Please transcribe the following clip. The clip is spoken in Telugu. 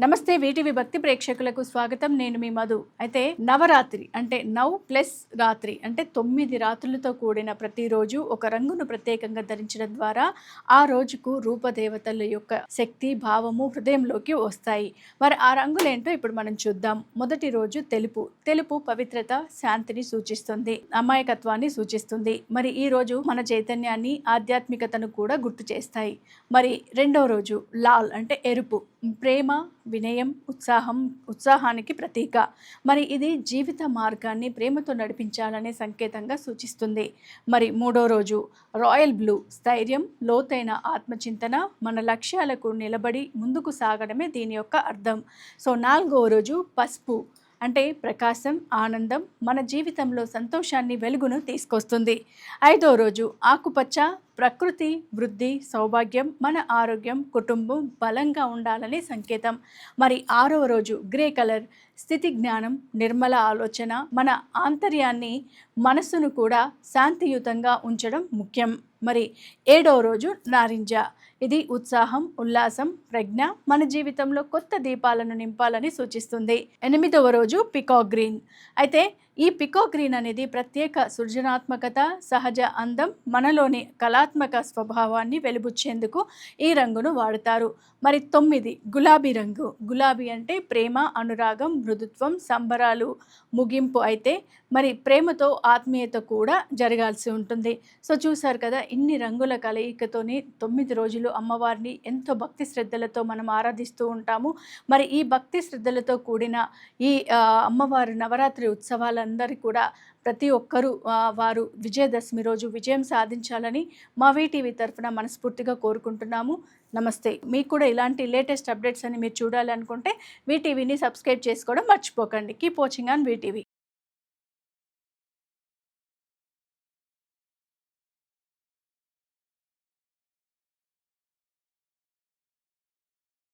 నమస్తే వీటివి భక్తి ప్రేక్షకులకు స్వాగతం. నేను మీ మధు. అయితే నవరాత్రి అంటే నవ్ ప్లస్ రాత్రి అంటే తొమ్మిది రాత్రులతో కూడిన ప్రతిరోజు ఒక రంగును ప్రత్యేకంగా ధరించడం ద్వారా ఆ రోజుకు రూపదేవతల యొక్క శక్తి భావము హృదయంలోకి వస్తాయి. మరి ఆ రంగులేంటో ఇప్పుడు మనం చూద్దాం. మొదటి రోజు తెలుపు. తెలుపు పవిత్రత శాంతిని సూచిస్తుంది. అమాయకత్వాన్ని సూచిస్తుంది. మరి ఈ రోజు మన చైతన్యాన్ని ఆధ్యాత్మికతను కూడా గుర్తు చేస్తాయి. మరి రెండో రోజు లాల్ అంటే ఎరుపు. ప్రేమ వినయం ఉత్సాహం ఉత్సాహానికి ప్రతీక. మరి ఇది జీవిత మార్గాన్ని ప్రేమతో నడిపించాలనే సంకేతంగా సూచిస్తుంది. మరి మూడో రోజు రాయల్ బ్లూ స్థైర్యం లోతైన ఆత్మచింతన మన లక్ష్యాలకు నిలబడి ముందుకు సాగడమే దీని యొక్క అర్థం. సో నాలుగో రోజు పసుపు అంటే ప్రకాశం ఆనందం మన జీవితంలో సంతోషాన్ని వెలుగును తీసుకొస్తుంది. ఐదో రోజు ఆకుపచ్చ ప్రకృతి వృద్ధి సౌభాగ్యం మన ఆరోగ్యం కుటుంబం బలంగా ఉండాలనే సంకేతం. మరి ఆరవ రోజు గ్రే కలర్ స్థితి జ్ఞానం నిర్మల ఆలోచన మన ఆంతర్యాన్ని మనస్సును కూడా శాంతియుతంగా ఉంచడం ముఖ్యం. మరి ఏడవ రోజు నారింజ. ఇది ఉత్సాహం ఉల్లాసం ప్రజ్ఞ మన జీవితంలో కొత్త దీపాలను నింపాలని సూచిస్తుంది. ఎనిమిదవ రోజు పికా గ్రీన్. అయితే ఈ పికో గ్రీన్ అనేది ప్రత్యేక సృజనాత్మకత సహజ అందం మనలోని కళాత్మక స్వభావాన్ని వెలుబుచ్చేందుకు ఈ రంగును వాడతారు. మరి తొమ్మిది గులాబీ రంగు. గులాబీ అంటే ప్రేమ అనురాగం మృదుత్వం సంబరాలు ముగింపు అయితే మరి ప్రేమతో ఆత్మీయత కూడా జరగాల్సి ఉంటుంది. సో చూసారు కదా ఇన్ని రంగుల కలయికతోని తొమ్మిది రోజులు అమ్మవారిని ఎంతో భక్తి శ్రద్ధలతో మనం ఆరాధిస్తూ ఉంటాము. మరి ఈ భక్తి శ్రద్ధలతో కూడిన ఈ అమ్మవారి నవరాత్రి వారందరికీ కూడా ప్రతి ఒక్కరూ వారు విజయదశమి రోజు విజయం సాధించాలని మా వీటీవీ తరఫున మనస్ఫూర్తిగా కోరుకుంటున్నాము. నమస్తే. మీకు కూడా ఇలాంటి లేటెస్ట్ అప్డేట్స్ అని మీరు చూడాలనుకుంటే వీటీవీని సబ్స్క్రైబ్ చేసుకోవడం మర్చిపోకండి. Keep watching on VTV